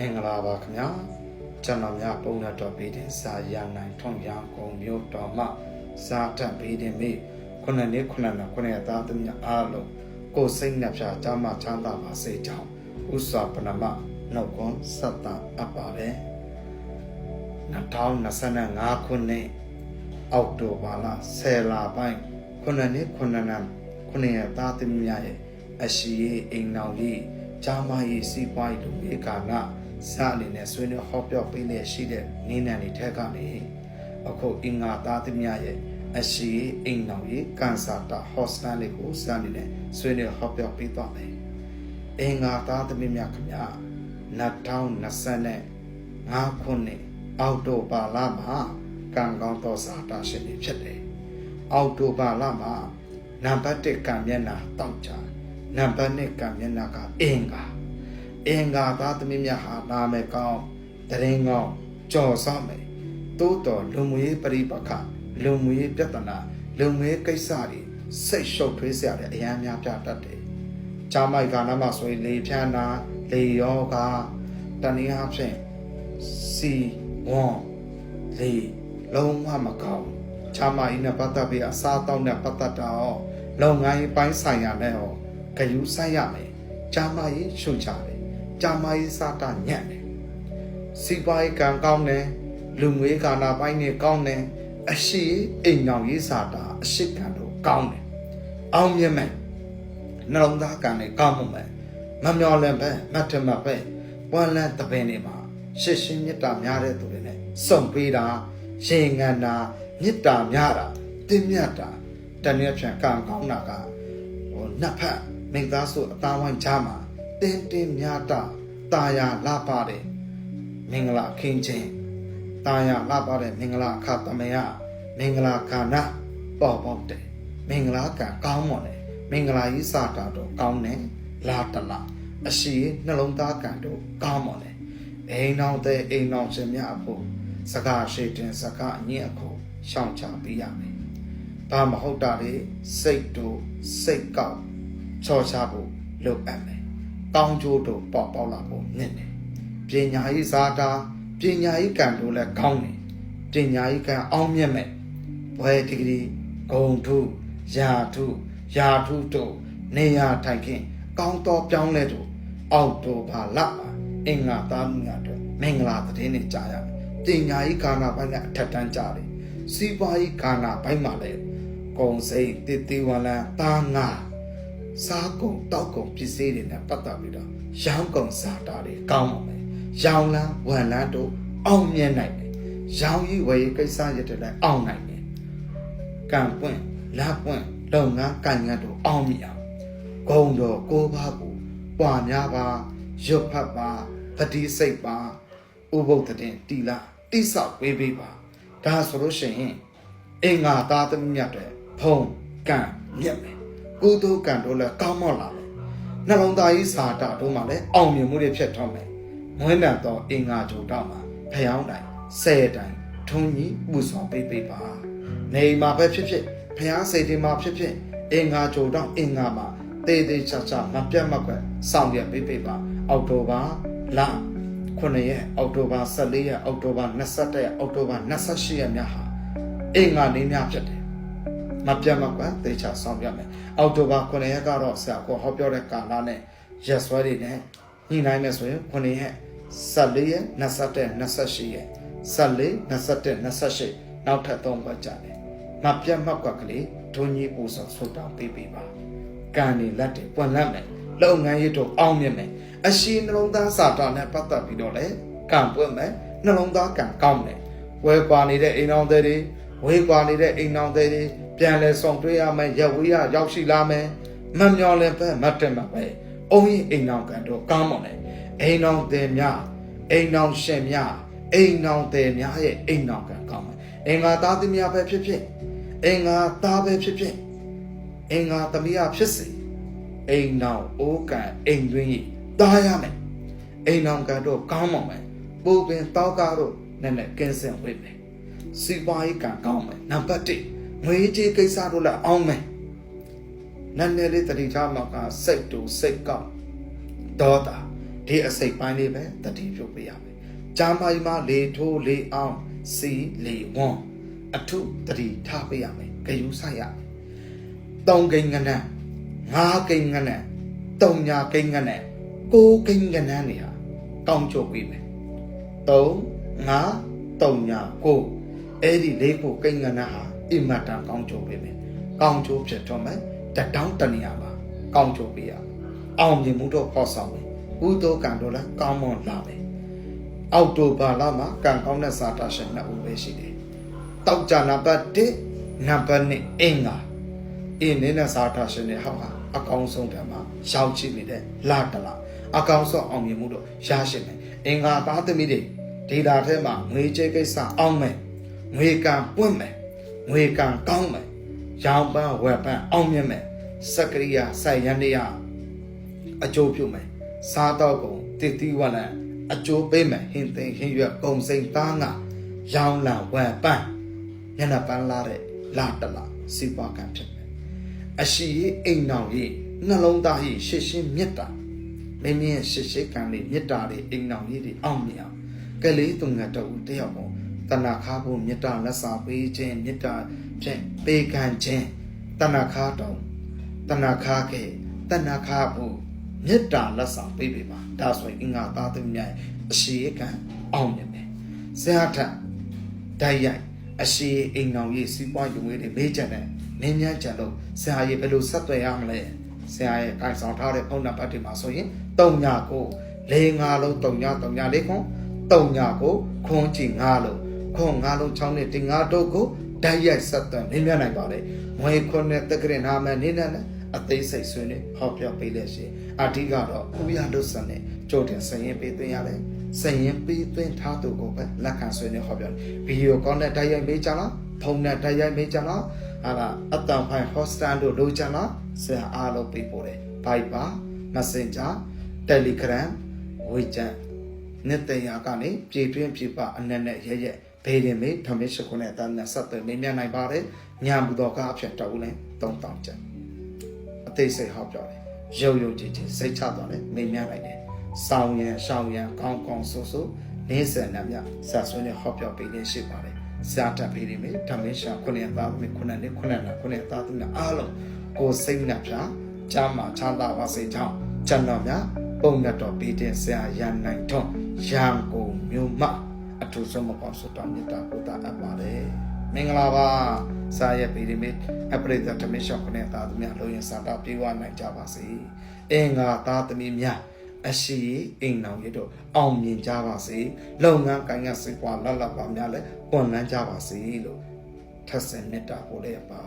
မင်္ဂလာပါခင်ဗျာကျွန်တော်များပုံနဲ့တော်ပေးတဲ့စာရနိုင်ထွန်ရကုံမျိုးတော်မှစာတတ်ပေးတဲ့မိခုနှစ်နှစ်ခုနှစ်လခုနှစ်သားသမီးအားလုံးကိုယ်စိတ်နှပြချမ်းသာချမ်းသာပါစေကြောင်းဥစွာပနမနှုတ်ခွန်းဆက်တာအပ်ပါတယ်2025ခုနှစ်အောက်တိုဘာလ10လပိုင်းခုနှစ်နှစ်ခုနှစ်လခုနှစ်ရက်သားသမီးများရဲ့အရှိရေးအိမ်တော်ကြီးဂျာမရေးစီးပွားရေးလူမျိုးကာလ စအနေနဲ့ဆွေးနွေးဟောပြောပေးလျက်ရှိတဲ့နည်းနည်းလေးထက်ကနေအခုအင်္ဂါသားသမီးများရဲ့အရှိရေးအိမ်တော်ကြီးကန်ဆာတာဟော့စတန်လေးကိုစအနေနဲ့ဆွေးနွေးဟောပြောပေးသွားမယ်အင်္ဂါသားသမီးများခင်ဗျာ2025ခုနှစ်အောက်တိုဘာလမှာကံကောင်းသောစာတာရှင်တွေဖြစ်တယ်။အောက်တိုဘာလမှာနံပါတ်1ကံမျက်နှာတောက်ကြနံပါတ်2ကံမျက်နှာကအင်္ဂါ အင်္ဂါသားသမီးများဟာနာမည်ကောင်းတရင်ကောင်းကြော်ဆောင်မယ်တိုးတော်လူမှုရေးပရိပခလူမှုရေးပြဿနာလူမှုရေးကိစ္စတွေစိတ်ရှုပ်ထွေးစရာတဲ့အများများပြတတ်တယ်။ဂျာမိုက်ကာနာမှာဆိုရင်လေဖြန်းနာလေယောဂတနည်းအားဖြင့်စီဝွန်လေလုံးဝမကောင်းချာမအင်းနဲ့ပတ်သက်ပြီးအစားတောက်နဲ့ပတ်သက်တော့လုပ်ငန်းရေးပိုင်းဆိုင်ရာနဲ့ဟောဂယူးဆိုင်ရမယ်ချာမရေးရှုချတယ် ချာမရေးစားတာညံ့တယ်စီပွားရေးကံကောင်းတယ်လူငွေကာနာပိုင်းနဲ့ကောင်းတယ်အရှိအိမ်တော်ရေးစားတာအရှိကံတို့ကောင်းတယ်အောင်မြင်မယ်နှလုံးသားကံနဲ့ကောင်းမှုမယ်မမျော်လင့်ပဲမတ်ထမပဲပွမ်းလန်းတပင်တွေမှာရှစ်ရှင်းမြတ်တာများတဲ့သူတွေနဲ့စုံပေးတာရေငန်တာမြတ်တာများတာတင်းမြတ်တာတနည်းဖြန်ကံကောင်းတာကဟိုနှစ်ဖက်မိသားစုအသားဝိုင်းချားမှာ တင်းတင်းများတာတာယာလှပတဲ့မင်္ဂလာခင်းချင်းတာယာလှပတဲ့မင်္ဂလာအခသမယမင်္ဂလာခန္ဓာပေါ်ပေါက်တယ်မင်္ဂလာကံကောင်းမွန်တယ်မင်္ဂလာကြီးစာတာတော့ကောင်းတယ်လာတလာအရှိနှလုံးသားကံတို့ကောင်းမွန်တယ်အိမ်အောင်တဲ့အိမ်အောင်ရှင်များအဖို့စကားရှိတင်စကားအငင်းအခုရှောင်ချပေးရမယ်။ဘာမဟုတ်တာလေစိတ်တို့စိတ်ကောက်ချော်ချဖို့လုပ်အပ်မယ်။ ကောင်းကျိုးတို့ပေါက်ပေါက်လာဖို့နစ်တယ်။ပညာရေးစားတာပညာရေးကံတို့လည်းကောင်းတယ်။ပညာရေးကံအောင်မြတ်မဲ့ဘွယ်ဒီဂရီဂုံထုယာထုယာထုတို့နေရာထိုင်ခင်ကောင်းတော်ပြောင်းလဲတို့အောက်တိုဘာလမှာအင်္ဂါသားမှုများတို့မင်္ဂလာသတင်းတွေကြားရမယ်။ပညာရေးကာနာပိုင်းကအထက်တန်းကြတယ်။စီးပွားရေးကာနာပိုင်းမှာလည်းကုံစိတ်တည်တည်ဝလန်တာငါ စားကုန်တောက်ကုန်ပစ္စည်းတွေနဲ့ပတ်သက်ပြီးတော့ရောင်းကုန်စားတာတွေကောင်းပါမယ်။ရောင်းလန်းဝယ်လန်းတို့အောင်မြင်နိုင်တယ်။ရောင်းရေးဝယ်ရေးကိစ္စရတဲ့လည်းအောင်နိုင်တယ်။ကံပွင့်လက်ပွင့်လုပ်ငန်းကံငန်းတို့အောင်မြင်အောင်ဂုံတော်ကိုးပါးကိုပွာများပါရွတ်ဖတ်ပါတတိစိတ်ပါဥပုသ်တဲ့တီလာတိဆောက်ပေးပေးပါဒါဆိုလို့ရှိရင်အင်္ဂါသားသမီးမြတ်တဲ့ဖုံကံမြတ်မယ် ကုသိုလ်ကံတို့လည်းကောင်းမော့လာမယ်နှလုံးသားကြီးစာတာတို့မှလည်းအောင်မြင်မှုတွေဖြစ်ထွန်းမယ်မွေးနံတော်အင်္ဂါဂျုံတော့မှာဖျောင်းတိုင်ဆယ်တိုင်ထုံကြီးပူဆောင်ပေးပေးပါနေမှာပဲဖြစ်ဖြစ်ဖျားစိတ်တွေမှာဖြစ်ဖြစ်အင်္ဂါဂျုံတော့အင်္ဂါမှာတေးသေးချာချာမပြတ်မကွက်စောင့်ရပေးပေးပါအောက်တိုဘာလ9ရက်အောက်တိုဘာ14ရက်အောက်တိုဘာ21ရက်အောက်တိုဘာ28ရက်များဟာအင်္ဂါနေ့များဖြစ်တယ် မပြတ်မကွက်တေချာဆောင်ပြမယ်အောက်တိုဘာ9ရက်ကတော့ဆရာကဟောပြောတဲ့ကာလနဲ့ရက်စွဲတွေနဲ့ညှိနှိုင်းမယ်ဆိုရင်9ရက်14ရက်21 28ရက်14 21 28နောက်ထပ်3ခွက်ကြာတယ်မပြတ်မကွက်ကလေးဒုံကြီးပူဆောင်ဆုတောင်းပေးပေးပါကံနေလက်တွေပွင့်လတ်မယ်လုပ်ငန်းရေးတို့အောင်မြင်မယ်အရှိနှလုံးသားစာတာနဲ့ပတ်သက်ပြီးတော့လေကံပွင့်မယ်နှလုံးသားကံကောင်းတယ်ဝဲကွာနေတဲ့အိမ်အောင်တွေ ဝေးကွာနေတဲ့အိမ်အောင်တွေပြန်လဲဆောင်တွေ့ရမယ်ရဝေးရရောက်ရှိလာမယ်မမျော်လင့်ပဲမတ်တက်မှာပဲအုံးရင်အိမ်အောင်ကံတို့ကောင်းမွန်တယ်အိမ်အောင်တွေများအိမ်အောင်ရှင်များအိမ်အောင်တွေများရဲ့အိမ်အောင်ကံကောင်းမယ်အင်္ဂါသားသမီးပဲဖြစ်ဖြစ်အင်္ဂါသားပဲဖြစ်ဖြစ်အင်္ဂါသမီးဖြစ်စေအိမ်နောင်အိုးကန်အိမ်တွင်းကြီးတားရမယ်အိမ်နောင်ကန်တော့ကောင်းမှာမယ်ပူပင်တောက်ကားတော့နဲ့နဲ့ကင်းစင်ဝိမယ် စီပွားရေးကံကောင်းမယ်နံပါတ်1ငွေကြေးကိစ္စတို့လည်းအောင်မယ်နည်းနည်းလေးတတိထားမှာကစိတ်တူစိတ်ကောက်ဒေါတာဒီအစိတ်ပိုင်းလေးပဲတတိပြုတ်ပေးရမယ်။ကြာမိုင်မှာလေထိုးလေအောင်စီလေဝွန်အထုတတိထားပေးရမယ်။ဂယူဆိုင်ရမယ်။တောင်ကိန်းကနန်းငါးကိန်းကနန်းတုံညာကိန်းကနန်းကိုးကိန်းကနန်းနေဟာကောင်းချုပ်ပေးမယ်။တုံငါးတုံညာကို အဲ့ဒီလေးကိုကိန်းကနန်းဟာအင်မတန်ကောင်းချုပ်ပေးမယ်။ကောင်းချုပ်ဖြစ်တော့မယ်တတောင်းတနေရာမှာကောင်းချုပ်ပေးရမယ်။အောင်မြင်မှုတော့ပေါ်ဆောင်မယ်။ဥဒ္ဒောကံတော့လည်းကောင်းမွန်လာမယ်။အောက်တိုဘာလမှာကံကောင်းတဲ့စာတာရှင်နှစ်ဦးပဲရှိတယ်။တောက်ကြနံပါတ်1နံပါတ်2အင်္ဂါအင်းနဲ့စာတာရှင်တွေဟောက်ဟာအကောင်းဆုံးတမ်းမှာရောက်ချနေတဲ့လာတလာအကောင်းဆုံးအောင်မြင်မှုတော့ရရှိမယ်။အင်္ဂါသားသမီးတွေဒေတာထဲမှာငွေကြေးကိစ္စအောင်မယ်။ ငွေကံပွင့်မယ်။ငွေကံကောင်းမယ်။ရောင်ပန်းဝက်ပန်းအောင်မြင်မယ်။စက္ကရိယာစိုက်ရန်တရားအကျိုးပြုမယ်။စားတော့ကုန်တည်တည်ဝလံအကျိုးပေးမယ်ဟင်းသိမ်းဟင်းရွက်ကုံစိန်သားငါရောင်လံဝက်ပန်းညနေပန်းလာတဲ့လာတလာစီပွားကံဖြစ်မယ်။အရှိရေးအိမ်နောင်ရေးနှလုံးသားရေးရှစ်ရှင်းမေတ္တာမင်းမင်းရဲ့ရှစ်ရှင်းကံလေးမေတ္တာလေးအိမ်နောင်ရေးတွေအောင်မြင်အောင်ကလေးသူငါတူတယောက်ပေါ့ တဏခါဖို့မေတ္တာလက်စာပေးခြင်းမေတ္တာဖြင့်ပေးကမ်းခြင်းတဏခါတော်တဏခါကေတဏခါဖို့မေတ္တာလက်စာပေးပေးပါဒါဆိုရင်အင်္ဂါသားသမီးများရဲ့အရှိရေးကံအောင်မြင်မယ်ဆရာထဓာတ်ရိုက်အရှိရေးအိမ်နောင်ရေးစီးပွားယူငွေတွေမေးကြတယ်နင်းမြန်းကြလို့ဆရာကြီးဘယ်လိုဆက်သွယ်ရမလဲဆရာရဲ့ကိုင်ဆောင်ထားတဲ့ဖုန်းနံပါတ်တွေမှာဆိုရင်3ညကို၄၅လုံး3ည3ည၄ခွန်း3ညကိုခွန်းကြည့်5လုံး ခွန်း5လုံး6နဲ့တင်5တို့ကိုဓာတ်ရိုက်ဆက်သွယ်နင်းမြန်းနိုင်ပါလေငွေခွန်းနဲ့တက္ကရနာမနေနဲ့အသေးစိတ်ဆွေးနွေးဟောပြောပေးလက်ရှိအဓိကတော့ဥပယလုဆန်နဲ့ကြိုတင်စရင်ပေးသွင်းရတယ်စရင်ပေးသွင်းထားသူကိုပဲလက်ခံဆွေးနွေးဟောပြောတယ်ဗီဒီယိုကောနဲ့ဓာတ်ရိုက်ပေးကြလားဖုန်းနဲ့ဓာတ်ရိုက်ပေးကြလားဟာလာအတန်ဖိုင်ဟော့စတန်တို့လိုချင်လားဆရာအားလုံးပေးပို့တယ် Viber Messenger Telegram WeChat နဲ့တရားကနေပြေပြင်းပြပအနက်နဲ့ရဲရဲ ဘေးရင်မေဓမ္မရှိခုနဲ့တန်းနဲ့ဆက်သွယ်မင်းမြနိုင်ပါတယ်ညာဘူးတော်ကအဖြစ်တော်ဦးနဲ့3000ကျပ်အသေးစိတ်ဟောပြောတယ်ရုပ်ရုပ်ကြည်ကြည်စိတ်ချသွားတယ်မင်းမြနိုင်တယ်ဆောင်းရန်ရှောင်းရန်ကောင်းကောင်းဆိုဆိုနေစံနှမြဆက်ဆွေးနဲ့ဟောပြောပေးနေရှိပါတယ်စာတတ်ပေးနေမယ်ဓမ္မရှိခုနဲ့သားသမီးခုနဲ့နဲ့ခုနဲ့နဲ့ခုနဲ့သားသမီးအားလုံးကိုစိတ်နှပြချမ်းမာချမ်းသာပါစေကြောင်းကျွန်တော်များပုံနဲ့တော်ပေးတဲ့ဆရာရန်နိုင်ထွန်းရန်ကုန်မြို့မှာ အထူးဆုံးမပေါ်စွတ်တော်မြတ်တာပို့တာအပ်ပါတယ်မင်္ဂလာပါစာရဲ့ဗီဒီမီအပရိသတ်ဓမ္မရှိခုနဲ့သားသမီးလုံးရင်စာတာပြေဝနိုင်ကြပါစေအင်္ဂါသားသမီးများအရှိအိမ်တော်ရတော့အောင်မြင်ကြပါစေလုပ်ငန်းကိုင်ကစိတ်ပွားလတ်လတ်ပါများလဲပွန်လန်းကြပါစေလို့ထပ်ဆင်မေတ္တာပို့လိုက်ပါ